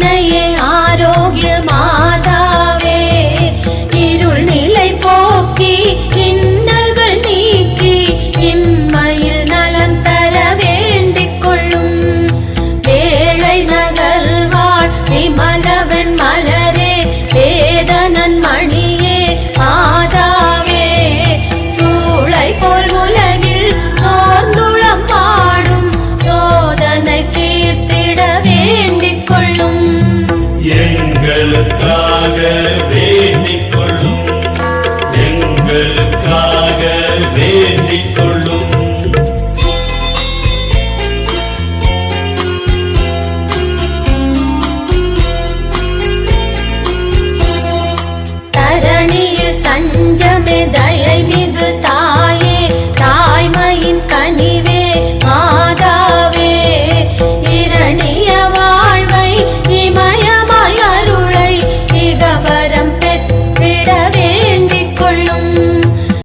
உன்னையே எங்களுக்காக வேண்டிக் கொள்ளும் எங்களுக்காக வேண்டிக் தஞ்சமே தயை